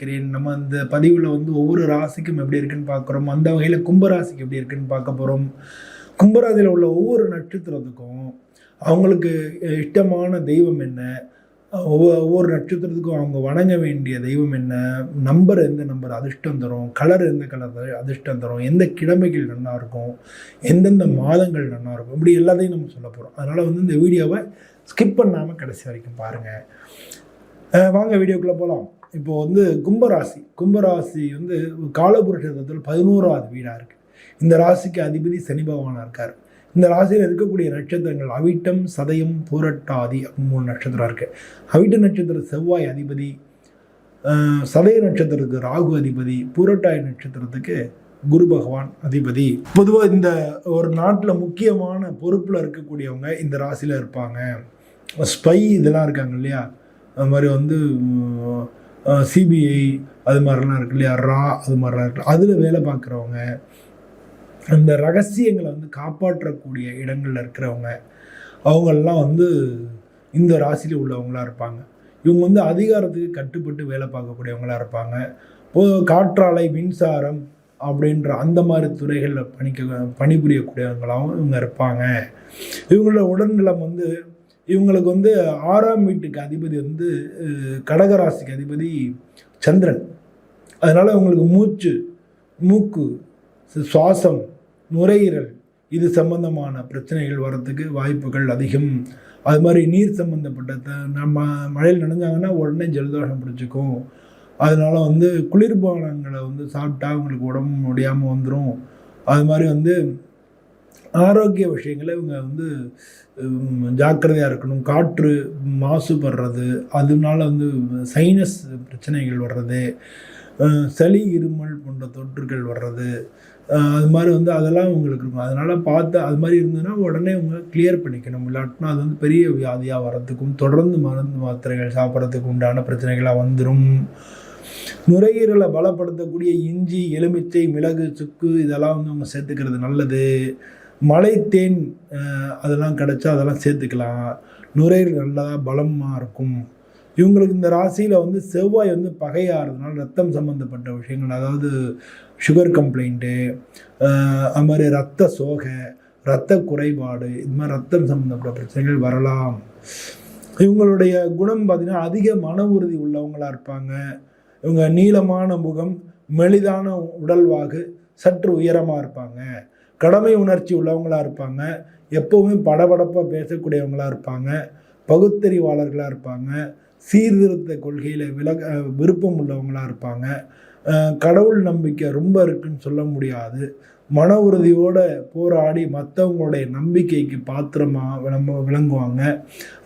இருக்கிறேன் நம்ம இந்த பதிவில் வந்து ஒவ்வொரு ராசிக்கும் எப்படி இருக்குன்னு பார்க்குறோம். அந்த வகையில் கும்பராசிக்கு எப்படி இருக்குன்னு பார்க்க போகிறோம் கும்பராசியில் உள்ள ஒவ்வொரு நட்சத்திரத்துக்கும் அவங்களுக்கு இஷ்டமான தெய்வம் என்ன? ஒவ்வொரு ஒவ்வொரு நட்சத்திரத்துக்கும் அவங்க வணங்க வேண்டிய தெய்வம் என்ன? நம்பர் எந்த நம்பர் அதிர்ஷ்டம் தரும்? கலர் எந்த கலர் அதிர்ஷ்டம் தரும்? எந்த கிழமைகள் நல்லாயிருக்கும் எந்தெந்த மாதங்கள் நல்லாயிருக்கும் இப்படி எல்லாத்தையும் நம்ம சொல்ல போகிறோம் அதனால் வந்து இந்த வீடியோவை ஸ்கிப் பண்ணாமல் கடைசி வரைக்கும் பாருங்கள் வாங்க வீடியோக்குள்ளே போகலாம் இப்போ வந்து கும்பராசி. கும்பராசி வந்து காலபுருஷத்தில் பதினோராவது வீடாக இருக்குது இந்த ராசிக்கு அதிபதி சனி பகவானாக இருக்கார். இந்த ராசியில் இருக்கக்கூடிய நட்சத்திரங்கள் அவிட்டம் சதயம் பூரட்டாதி அப்படின்னு மூணு நட்சத்திரம் இருக்குது அவிட்ட நட்சத்திர செவ்வாய் அதிபதி சதய நட்சத்திரத்துக்கு ராகு அதிபதி பூரட்டாதி நட்சத்திரத்துக்கு குரு பகவான் அதிபதி. பொதுவாக இந்த ஒரு நாட்டில் முக்கியமான பொறுப்பில் இருக்கக்கூடியவங்க இந்த ராசியில் இருப்பாங்க. ஸ்பை இதெல்லாம் இருக்காங்க இல்லையா? அது மாதிரி வந்து சிபிஐ அது மாதிரிலாம் இருக்கு இல்லையா? ரா அது மாதிரிலாம் இருக்கு. அதில் வேலை பார்க்குறவங்க அந்த ரகசியங்களை வந்து காப்பாற்றக்கூடிய இடங்களில் இருக்கிறவங்க அவங்கெல்லாம் வந்து இந்த ராசியில் உள்ளவங்களா இருப்பாங்க. இவங்க வந்து அதிகாரத்துக்கு கட்டுப்பட்டு வேலை பார்க்கக்கூடியவங்களா இருப்பாங்க. இப்போ காற்றாலை மின்சாரம் அப்படின்ற அந்த மாதிரி துறைகளில் பணிக்க பணிபுரியக்கூடியவங்களாகவும் இவங்க இருப்பாங்க. இவங்களோட உடல்நலம் வந்து இவங்களுக்கு வந்து ஆறாம் வீட்டுக்கு அதிபதி வந்து கடகராசிக்கு அதிபதி சந்திரன். அதனால் இவங்களுக்கு மூச்சு மூக்கு சுவாசம் நுரையீரல் இது சம்பந்தமான பிரச்சனைகள் வர்றதுக்கு வாய்ப்புகள் அதிகம். அது மாதிரி நீர் சம்மந்தப்பட்ட த- நம்ம மழையில் நனைஞ்சாங்கன்னா உடனே ஜலதோஷம் பிடிச்சிக்கும். அதனால வந்து குளிர்பானங்களை வந்து சாப்பிட்டா அவங்களுக்கு உடம்பு முடியாமல் வந்துடும் அது மாதிரி வந்து ஆரோக்கிய விஷயங்களை இவங்க வந்து ஜாக்கிரதையாக இருக்கணும். காற்று மாசுபடுறது அதனால வந்து சைனஸ் பிரச்சனைகள் வர்றது சளி இருமல் போன்ற தொற்றுகள் வர்றது அது மாதிரி வந்து அதெல்லாம் உங்களுக்கு இருக்கும். அதனால் பார்த்து அது மாதிரி இருந்ததுன்னா உடனே அவங்க கிளியர் பண்ணிக்கணும். இல்லாட்டினா அது வந்து பெரிய வியாதியாக வர்றதுக்கும் தொடர்ந்து மருந்து மாத்திரைகள் சாப்பிட்றதுக்கு உண்டான பிரச்சனைகளாக வந்துடும் நுரையீரலை பலப்படுத்தக்கூடிய இஞ்சி எலுமிச்சை மிளகு சுக்கு இதெல்லாம் வந்து அவங்க சேர்த்துக்கிறது நல்லது. மலை தேன் அதெல்லாம் கிடச்சா அதெல்லாம் சேர்த்துக்கலாம். நுரையீரல் நல்லா பலமாக இருக்கும். இவங்களுக்கு இந்த ராசியில் வந்து செவ்வாய் வந்து பகையாகிறதுனால ரத்தம் சம்மந்தப்பட்ட விஷயங்கள் அதாவது சுகர் கம்ப்ளைண்ட்டு அது மாதிரி ரத்த சோகை ரத்த குறைபாடு இது மாதிரி ரத்தம் சம்மந்தப்பட்ட பிரச்சனைகள் வரலாம். இவங்களுடைய குணம் பார்த்திங்கன்னா அதிக மன உறுதி உள்ளவங்களாக இருப்பாங்க. இவங்க நீளமான முகம் மெலிதான உடல்வாகு சற்று உயரமாக இருப்பாங்க. கடமை உணர்ச்சி உள்ளவங்களாக இருப்பாங்க. எப்போவுமே படபடப்பாக பேசக்கூடியவங்களாக இருப்பாங்க. பகுத்தறிவாளர்களாக இருப்பாங்க. சீர்திருத்த கொள்கையில் விலக விருப்பம் உள்ளவங்களாக இருப்பாங்க. கடவுள் நம்பிக்கை ரொம்ப இருக்குன்னு சொல்ல முடியாது. மன உறுதியோடு போராடி மற்றவங்களுடைய நம்பிக்கைக்கு பாத்திரமாக விளம்ப விளங்குவாங்க.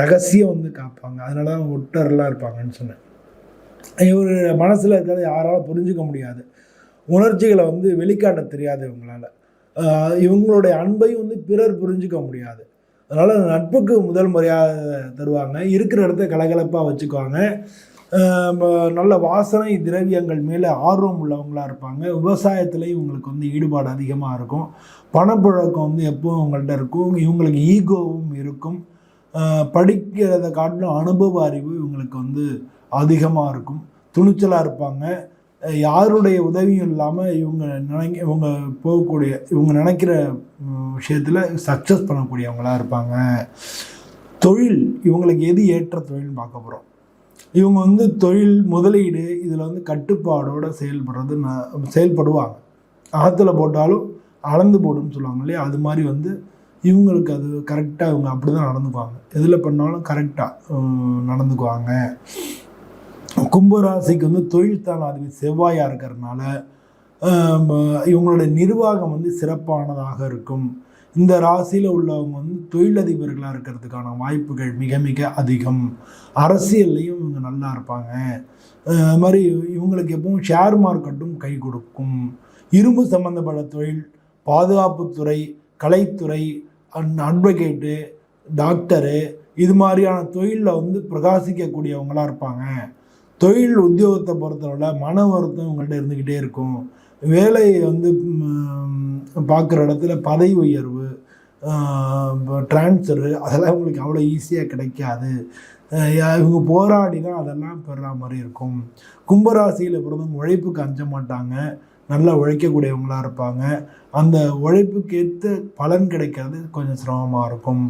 ரகசியம் வந்து காப்பாங்க. அதனால தான் ஒட்டரெலாம் இருப்பாங்கன்னு சொன்னேன். இவர் மனசில் இருக்கிறத யாராலும் புரிஞ்சுக்க முடியாது. உணர்ச்சிகளை வந்து வெளிக்காட்ட தெரியாது இவங்களால இவங்களுடைய அன்பையும் வந்து பிறர் புரிஞ்சுக்க முடியாது. அதனால் நட்புக்கு முதல் முறையாக தருவாங்க. இருக்கிற இடத்த கலகலப்பாக வச்சுக்குவாங்க. நல்ல வாசனை திரவியங்கள் மேலே ஆர்வம் உள்ளவங்களா இருப்பாங்க. விவசாயத்துலேயும் இவங்களுக்கு வந்து ஈடுபாடு அதிகமாக இருக்கும். பணப்புழக்கம் வந்து எப்பவும் அவங்கள்ட்ட இருக்கும். இவங்களுக்கு ஈகோவும் இருக்கும். படிக்கிறத காட்டிலும் அனுபவ அறிவு இவங்களுக்கு வந்து அதிகமாக இருக்கும். துணிச்சலாக இருப்பாங்க. யாருடைய உதவியும் இல்லாமல் இவங்க நினைக்க இவங்க போகக்கூடிய இவங்க நினைக்கிற விஷயத்தில் சக்ஸஸ் பண்ணக்கூடியவங்களா இருப்பாங்க. தொழில் இவங்களுக்கு எது ஏற்ற தொழில்னு பார்க்க போகிறோம் இவங்க வந்து தொழில் முதலீடு இதில் வந்து கட்டுப்பாடோடு செயல்படுறது ந- செயல்படுவாங்க. ஆற்றுல போட்டாலும் அளந்து போடுன்னு சொல்லுவாங்க இல்லையா? அது மாதிரி வந்து இவங்களுக்கு அது கரெக்டாக இவங்க அப்படி தான் நடந்துக்குவாங்க. எதில் பண்ணாலும் கரெக்டாக நடந்துக்குவாங்க. கும்பராசிக்கு வந்து தொழில் அதிபதி செவ்வாயாக இருக்கிறதுனால இவங்களுடைய நிர்வாகம் வந்து சிறப்பானதாக இருக்கும். இந்த ராசியில் உள்ளவங்க வந்து தொழிலதிபர்களாக இருக்கிறதுக்கான வாய்ப்புகள் மிக மிக அதிகம். அரசியல்லையும் இவங்க நல்லா இருப்பாங்க. அது மாதிரி இவங்களுக்கு எப்பவும் ஷேர் மார்க்கெட்டும் கை கொடுக்கும். இரும்பு சம்மந்தப்பட்ட தொழில் பாதுகாப்புத்துறை கலைத்துறை அண்ட் அட்வொகேட்டு டாக்டரு இது மாதிரியான தொழிலில் வந்து பிரகாசிக்கக்கூடியவங்களாக இருப்பாங்க. தொழில் உத்தியோகத்தை பொறுத்தவரை மன வருத்தம் உங்கள்கிட்ட இருந்துக்கிட்டே இருக்கும். வேலை வந்து பார்க்குற இடத்துல பதவி உயர்வு ட்ரான்ஸ்ஃபரு அதெல்லாம் உங்களுக்கு அவ்வளோ ஈஸியாக கிடைக்காது. இவங்க போராடி தான் அதெல்லாம் பெறுற மாதிரி இருக்கும். கும்பராசியில் பிறந்தவங்க உழைப்புக்கு அஞ்ச மாட்டாங்க. நல்லா உழைக்கக்கூடியவங்களாக இருப்பாங்க. அந்த உழைப்புக்கு ஏற்ற பலன் கிடைக்கிறது கொஞ்சம் சிரமமாக இருக்கும்.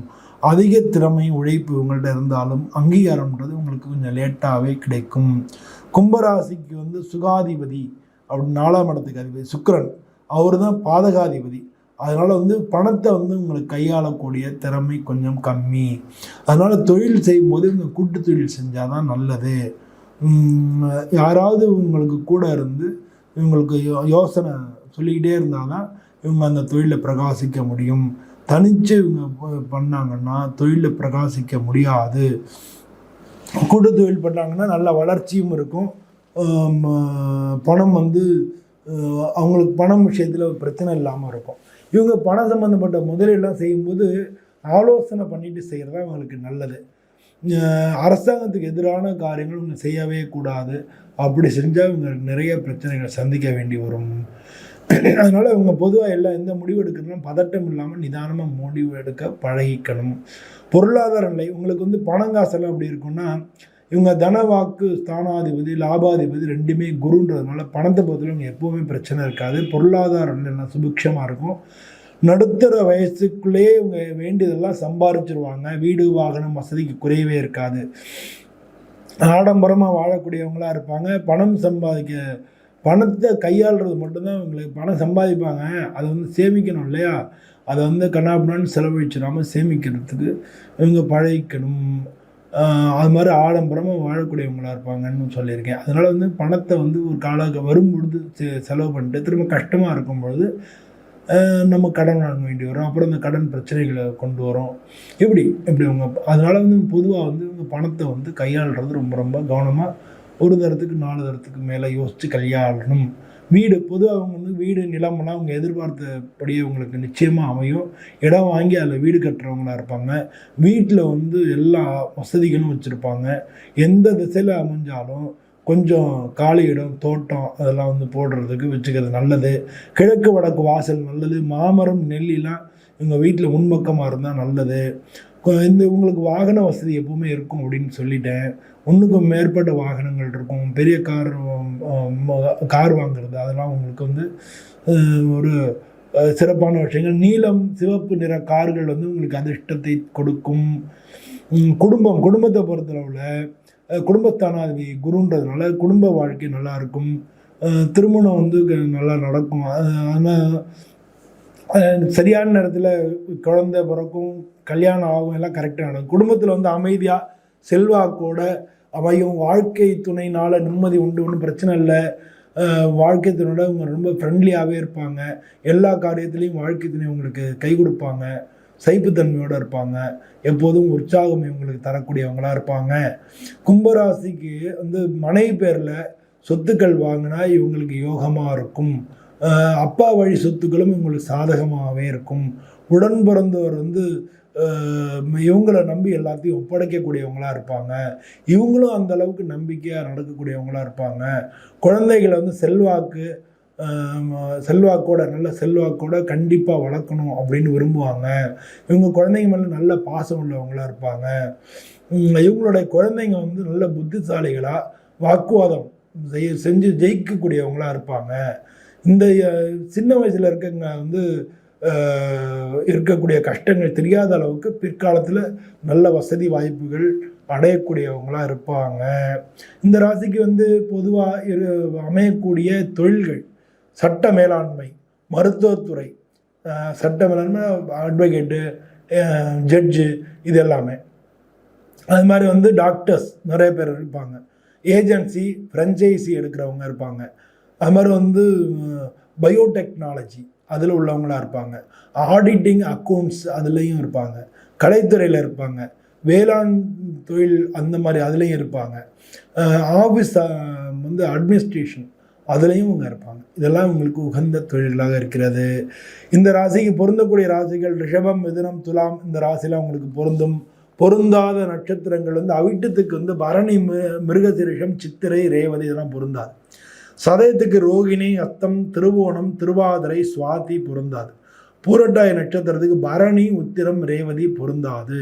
அதிக திறமை உழைப்பு உங்கள்கிட்ட இருந்தாலும் அங்கீகாரம்ன்றது உங்களுக்கு கொஞ்சம் லேட்டாகவே கிடைக்கும். கும்பராசிக்கு வந்து சுகாதிபதி அப்படின்னு நாலாம் இடத்துக்கு அதிபதி சுக்கரன். அவர் தான் பாதகாதிபதி. அதனால் வந்து பணத்தை வந்து உங்களுக்கு கையாளக்கூடிய திறமை கொஞ்சம் கம்மி. அதனால் தொழில் செய்யும்போது இவங்க கூட்டு தொழில் செஞ்சால் தான் நல்லது யாராவது உங்களுக்கு கூட இருந்து இவங்களுக்கு யோ யோசனை சொல்லிக்கிட்டே இருந்தால் தான் இவங்க அந்த தொழிலை பிரகாசிக்க முடியும். தனித்து இவங்க பண்ணாங்கன்னா தொழிலில் பிரகாசிக்க முடியாது. கூட்டு தொழில் பண்ணாங்கன்னா நல்ல வளர்ச்சியும் இருக்கும். பணம் வந்து அவங்களுக்கு பணம் விஷயத்தில் பிரச்சனை இல்லாமல் இருக்கும். இவங்க பணம் சம்மந்தப்பட்ட முதலீடெலாம் செய்யும்போது ஆலோசனை பண்ணிட்டு செய்கிறது தான் அவங்களுக்கு நல்லது. அரசாங்கத்துக்கு எதிரான காரியங்கள் இவங்க செய்யவே கூடாது. அப்படி செஞ்சால் இவங்க நிறைய பிரச்சனைகளை சந்திக்க வேண்டி வரும். அதனால் இவங்க பொதுவாக எல்லாம் எந்த முடிவு எடுக்கிறதுனா பதட்டம் இல்லாமல் நிதானமாக முடிவு எடுக்க பழகிக்கணும். பொருளாதார நிலை உங்களுக்கு வந்து பணம் காசெல்லாம் அப்படி இருக்கும்னா இவங்க தனவாக்கு ஸ்தானாதிபதி லாபாதிபதி ரெண்டுமே குருன்றதுனால பணத்தை பொறுத்தவரை இவங்க எப்போவுமே பிரச்சனை இருக்காது. பொருளாதார நிலை சுபிக்ஷமாக இருக்கும். நடுத்தர வயசுக்குள்ளேயே இவங்க வேண்டியதெல்லாம் சம்பாரிச்சிருவாங்க. வீடு வாகனம் வசதிக்கு குறையவே இருக்காது. ஆடம்பரமாக வாழக்கூடியவங்களா இருப்பாங்க. பணம் சம்பாதிக்க பணத்தை கையாளுறது மட்டும்தான் இவங்களுக்கு பணம் சம்பாதிப்பாங்க. அதை வந்து சேமிக்கணும் இல்லையா? அதை வந்து கண்ணாபின்னான்னு செலவழிச்சிடாமல் சேமிக்கிறதுக்கு இவங்க பழகிக்கணும் அது மாதிரி ஆடம்பரமாக வாழக்கூடியவங்களாக இருப்பாங்கன்னு சொல்லியிருக்கேன். அதனால் வந்து பணத்தை வந்து ஒரு கால வரும் பொழுது செ- செலவு பண்ணிட்டு திரும்ப கஷ்டமாக இருக்கும் பொழுது நம்ம கடன் வாங்க வேண்டி வரும். அப்புறம் இந்த கடன் பிரச்சனைகளை கொண்டு வரும். எப்படி? இப்படி அவங்க அதனால் வந்து பொதுவாக வந்து இவங்க பணத்தை வந்து கையாளுறது ரொம்ப ரொம்ப கவனமாக ஒரு தரத்துக்கு நாலு தரத்துக்கு மேலே யோசித்து கையாளணும். வீடு பொதுவாக அவங்க வந்து வீடு நிலமெல்லாம் அவங்க எதிர்பார்த்தபடியே அவங்களுக்கு நிச்சயமாக அமையும். இடம் வாங்கி அதில் வீடு கட்டுறவங்களா இருப்பாங்க. வீட்டில் வந்து எல்லா வசதிகளும் வச்சுருப்பாங்க. எந்த திசையில் அமைஞ்சாலும் கொஞ்சம் காலி இடம் தோட்டம் அதெல்லாம் வந்து போடுறதுக்கு வச்சுக்கிறது நல்லது. கிழக்கு வடக்கு வாசல் நல்லது. மாமரம் நெல்லிலாம் இவங்க வீட்டில் முன்பக்கமாக இருந்தால் நல்லது. இந்த உங்களுக்கு வாகன வசதி எப்பவுமே இருக்கும் அப்படின்னு சொல்லிட்டேன். ஒன்றுக்கும் மேற்பட்ட வாகனங்கள் இருக்கும். பெரிய கார் கார் வாங்குறது அதெல்லாம் உங்களுக்கு வந்து ஒரு சிறப்பான விஷயங்கள். நீலம் சிவப்பு நிற கார்கள் வந்து உங்களுக்கு அதிர்ஷ்டத்தை கொடுக்கும். குடும்பம் குடும்பத்தை பொறுத்தளவில் குடும்பத்தானாதிபதி குருன்றதுனால குடும்ப வாழ்க்கை நல்லா இருக்கும் திருமணம் வந்து க- நல்லா நடக்கும். ஆனால் சரியான நேரத்தில் குழந்தை பிறக்கும் கல்யாணம் ஆகும் எல்லாம் கரெக்டாக நடக்கும் குடும்பத்தில் வந்து அமைதியாக செல்வாக்கோட அமையும். வாழ்க்கை துணைனால நிம்மதி உண்டு ஒன்றும் பிரச்சனை இல்லை. வாழ்க்கை துணையோட அவங்க ரொம்ப ஃப்ரெண்ட்லியாகவே இருப்பாங்க. எல்லா காரியத்துலேயும் வாழ்க்கை துணை உங்களுக்கு கை கொடுப்பாங்க. சைப்புத்தன்மையோடு இருப்பாங்க. எப்போதும் உற்சாகம் இவங்களுக்கு தரக்கூடியவங்களாக இருப்பாங்க. கும்பராசிக்கு வந்து மனைவி பேரில் சொத்துக்கள் வாங்கினா இவங்களுக்கு யோகமாக இருக்கும். அப்பா வழி சொத்துக்களும் இவங்களுக்கு சாதகமாகவே இருக்கும். உடன் பிறந்தவர் வந்து இவங்களை நம்பி எல்லாத்தையும் ஒப்படைக்கக்கூடியவங்களாக இருப்பாங்க. இவங்களும் அந்த அளவுக்கு நம்பிக்கையாக நடக்கக்கூடியவங்களாக இருப்பாங்க. குழந்தைகளை வந்து செல்வாக்கு செல்வாக்கோட நல்ல செல்வாக்கோட கண்டிப்பாக வளர்க்கணும் அப்படின்னு விரும்புவாங்க. இவங்க குழந்தைங்க மேலே நல்ல பாசம் உள்ளவங்களா இருப்பாங்க. இவங்களுடைய குழந்தைங்க வந்து நல்ல புத்திசாலிகளாக வாக்குவாதம் செய்ய செஞ்சு ஜெயிக்கக்கூடியவங்களாக இருப்பாங்க. இந்த சின்ன வயசில் இருக்கவங்க வந்து இருக்கக்கூடிய கஷ்டங்கள் தெரியாத அளவுக்கு பிற்காலத்தில் நல்ல வசதி வாய்ப்புகள் அடையக்கூடியவங்களாக இருப்பாங்க. இந்த ராசிக்கு வந்து பொதுவாக அமையக்கூடிய தொழில்கள் சட்ட மேலாண்மை மருத்துவத்துறை சட்ட மேலாண்மை அட்வொகேட்டு ஜட்ஜு இது எல்லாமே. அது மாதிரி வந்து டாக்டர்ஸ் நிறைய பேர் இருப்பாங்க. ஏஜென்சி ஃப்ரெஞ்சைசி எடுக்கிறவங்க இருப்பாங்க. அது மாதிரி வந்து பயோடெக்னாலஜி அதில் உள்ளவங்களா இருப்பாங்க. ஆடிட்டிங் அக்கௌண்ட்ஸ் அதுலேயும் இருப்பாங்க. கலைத்துறையில் இருப்பாங்க. வேளாண் தொழில் அந்த மாதிரி அதுலேயும் இருப்பாங்க. ஆஃபீஸ் வந்து அட்மினிஸ்ட்ரேஷன் அதுலேயும் இவங்க இருப்பாங்க. இதெல்லாம் உங்களுக்கு உகந்த தொழிலாக இருக்கிறது. இந்த ராசிக்கு பொருந்தக்கூடிய ராசிகள் ரிஷபம் மிதுனம் துலாம் இந்த ராசிலாம் உங்களுக்கு பொருந்தும். பொருந்தாத நட்சத்திரங்கள் வந்து அவிட்டத்துக்கு வந்து பரணி மிரு மிருகசிரிஷம் சித்திரை ரேவதி இதெல்லாம் பொருந்தாது. சதயத்துக்கு ரோகிணி அத்தம் திருவோணம் திருவாதிரை சுவாதி பொருந்தாது. பூரட்டாய நட்சத்திரத்துக்கு பரணி உத்திரம் ரேவதி பொருந்தாது.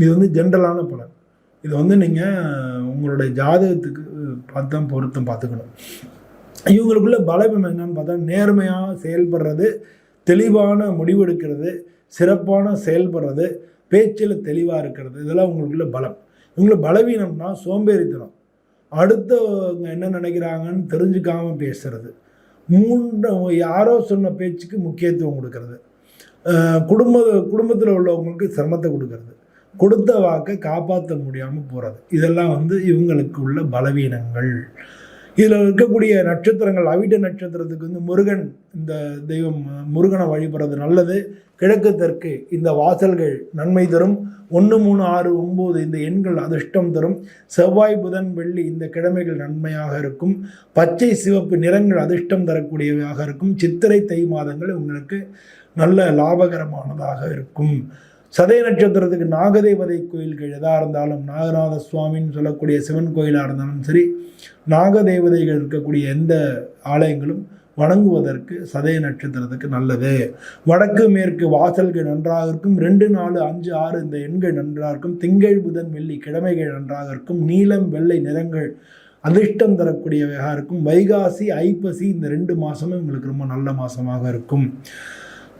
இது வந்து ஜென்ரலான பலன். இது வந்து நீங்கள் உங்களுடைய ஜாதகத்துக்கு பார்த்தா பொருத்தம் பார்த்துக்கணும். இவங்களுக்குள்ள பலவீனம் என்னன்னு பார்த்தா நேர்மையாக செயல்படுறது தெளிவான முடிவெடுக்கிறது சிறப்பான செயல்படுறது பேச்சில் தெளிவாக இருக்கிறது. இதெல்லாம் உங்களுக்குள்ள பலம். இவங்களை பலவீனம்னா சோம்பேறித்தனம். அடுத்தவங்க என்ன நினைக்கிறாங்கன்னு தெரிஞ்சுக்காமல் பேசுறது. மூன்று யாரோ சொன்ன பேச்சுக்கு முக்கியத்துவம் கொடுக்கறது. குடும்ப குடும்பத்தில் உள்ளவங்களுக்கு சிரமத்தை கொடுக்கறது. கொடுத்த வாக்கை காப்பாற்ற முடியாமல் போகிறது இதெல்லாம் வந்து இவங்களுக்கு உள்ள பலவீனங்கள். இதில் இருக்கக்கூடிய நட்சத்திரங்கள் அவிட்ட நட்சத்திரத்துக்கு வந்து முருகன் இந்த தெய்வம் முருகனை வழிபடுறது நல்லது. கிழக்கு தெற்கு இந்த வாசல்கள் நன்மை தரும். ஒன்று மூணு ஆறு ஒம்பது இந்த எண்கள் அதிர்ஷ்டம் தரும். செவ்வாய் புதன் வெள்ளி இந்த கிழமைகள் நன்மையாக இருக்கும். பச்சை சிவப்பு நிறங்கள் அதிர்ஷ்டம் தரக்கூடியவையாக இருக்கும். சித்திரை தை மாதங்கள் உங்களுக்கு நல்ல லாபகரமானதாக இருக்கும். சதய நட்சத்திரத்துக்கு நாகதேவதை கோயில்கள் எதாக இருந்தாலும் நாகநாத சுவாமின்னு சொல்லக்கூடிய சிவன் கோயிலாக இருந்தாலும் சரி நாகதேவதைகள் இருக்கக்கூடிய எந்த ஆலயங்களும் வணங்குவதற்கு சதய நட்சத்திரத்துக்கு நல்லது. வடக்கு மேற்கு வாசல்கள் நன்றாக இருக்கும். ரெண்டு நாலு அஞ்சு ஆறு இந்த எண்கள் நன்றாக இருக்கும். திங்கள் புதன் வெள்ளி கிழமைகள் நன்றாக இருக்கும். நீலம் வெள்ளை நிறங்கள் அதிர்ஷ்டம் தரக்கூடியவையாக இருக்கும். வைகாசி ஐப்பசி இந்த ரெண்டு மாதமும் உங்களுக்கு ரொம்ப நல்ல மாதமாக இருக்கும்.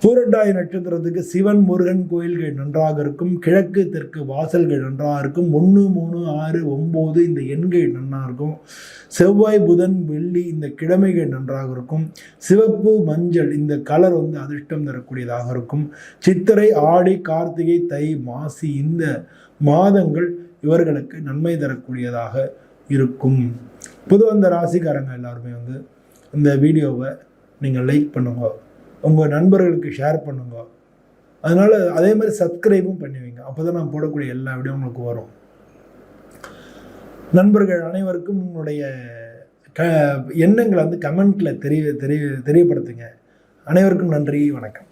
பூரட்டாதி நட்சத்திரத்துக்கு சிவன் முருகன் கோயில்கள் நன்றாக இருக்கும் கிழக்கு தெற்கு வாசல்கள் நன்றாக இருக்கும் ஒன்று மூணு ஆறு ஒம்பது இந்த எண்கள் நன்றாக இருக்கும். செவ்வாய் புதன் வெள்ளி இந்த கிழமைகள் நன்றாக இருக்கும். சிவப்பு மஞ்சள் இந்த கலர் வந்து அதிர்ஷ்டம் தரக்கூடியதாக இருக்கும். சித்திரை ஆடி கார்த்திகை தை மாசி இந்த மாதங்கள் இவர்களுக்கு நன்மை தரக்கூடியதாக இருக்கும். பொதுவாக இந்த ராசிக்காரங்க எல்லாருமே வந்து இந்த வீடியோவை நீங்கள் லைக் பண்ணுங்கள் உங்கள் நண்பர்களுக்கு ஷேர் பண்ணுங்க. அதனால் அதே மாதிரி சப்ஸ்கிரைபும் பண்ணுவீங்க அப்போ தான் நான் போடக்கூடிய எல்லா வீடியோ உங்களுக்கு வரும். நண்பர்கள் அனைவருக்கும் உங்களுடைய க எண்ணங்களை வந்து கமெண்ட்டில் தெரிய தெரிய தெரியப்படுத்துங்க. அனைவருக்கும் நன்றி வணக்கம்.